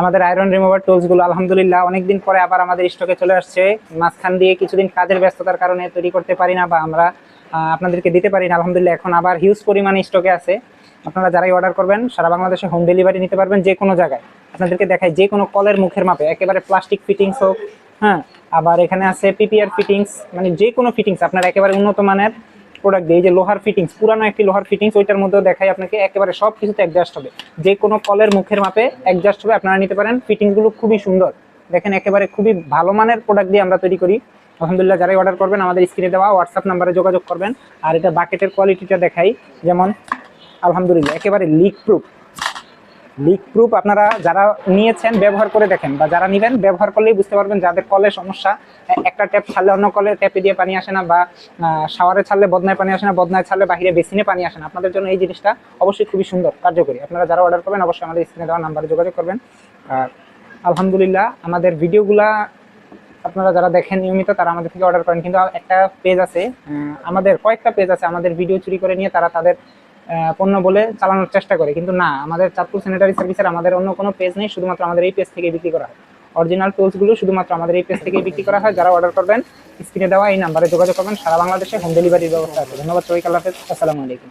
আমাদের iron remover টুলসগুলো আলহামদুলিল্লাহ, অনেকদিন পরে আবার আমাদের স্টকে চলে আসছে। মাঝখান দিয়ে কিছুদিন কাজের ব্যস্ততার কারণে তৈরি করতে পারি না বা আমরা আপনাদেরকে দিতে পারি না। আলহামদুলিল্লাহ, এখন আবার হিউজ পরিমাণে স্টকে আছে। আপনারা যারাই অর্ডার করবেন, সারা বাংলাদেশে হোম ডেলিভারি নিতে পারবেন যে কোনো জায়গায়। আপনাদেরকে দেখায় যে কোনো কলের মুখের মাপে, একেবারে প্লাস্টিক ফিটিংস হোক হ্যাঁ? আবার এখানে আছে পিপিআর ফিটিংস মানে যে কোনো ফিটিংস আপনার একেবারে উন্নত মানের প্রোডাক্ট দিয়ে যে লোহার ফিটিংস পুরানো একটি লোহার ফিটিংস ওইটার মধ্যেও দেখাই আপনাকে, একেবারে সব কিছুতে অ্যাডজাস্ট হবে। যে কোনো কলের মুখের মাপে অ্যাডজাস্ট হবে, আপনারা নিতে পারেন। ফিটিংসগুলো খুবই সুন্দর। দেখেন, একেবারে খুবই ভালো মানের প্রোডাক্ট দিয়ে আমরা তৈরি করি। আলহামদুলিল্লাহ, যারাই অর্ডার করবেন, আমাদের স্ক্রিনে দেওয়া হোয়াটসঅ্যাপ নাম্বারে যোগাযোগ করবেন। আর এটা বাকেটের কোয়ালিটিটা দেখাই। যেমন, আলহামদুলিল্লাহ, একেবারে লিক প্রুফ লিক প্রুফ আপনারা যারা নিয়েছেন ব্যবহার করে দেখেন বা যারা নেবেন, ব্যবহার করলেই বুঝতে পারবেন যাদের কলে সমস্যা একটা ট্যাপ ছাড়লে অন্য কলে ট্যাপে দিয়ে পানি আসে না বা শাওয়ারে ছাড়লে বদনায় পানি আসে না, বদনায় ছাড়লে বাইরে বেসিনে পানি আসে না। আপনাদের জন্য এই জিনিসটা অবশ্যই খুবই সুন্দর, কার্যকরী। আপনারা যারা অর্ডার করবেন, অবশ্যই আমাদের স্ক্রিনে দেওয়া নাম্বারে যোগাযোগ করবেন। আর আলহামদুলিল্লাহ, আমাদের ভিডিওগুলা আপনারা যারা দেখেন নিয়মিত, তারা আমাদের থেকে অর্ডার করেন। কিন্তু একটা পেজ আছে আমাদের কয়েকটা পেজ আছে, আমাদের ভিডিও চুরি করে নিয়ে তারা তাদের পণ্য বলে চালানোর চেষ্টা করে। কিন্তু না, আমাদের চাঁদপুর স্যানিটারি সার্ভিসের আমাদের অন্য কোনো পেজ নেই, শুধুমাত্র আমাদের এই পেজ থেকে বিক্রি করা হয়। অরিজিনাল টুলসগুলো শুধুমাত্র আমাদের এই পেজ থেকে বিক্রি করা হয়। যারা অর্ডার করবেন স্ক্রিনে দেওয়া এই নাম্বারে যোগাযোগ করবেন। সারা বাংলাদেশে হোম ডেলিভারির ব্যবস্থা আছে। ধন্যবাদ সবাইকে, আল্লাহ আসসালামু আলাইকুম।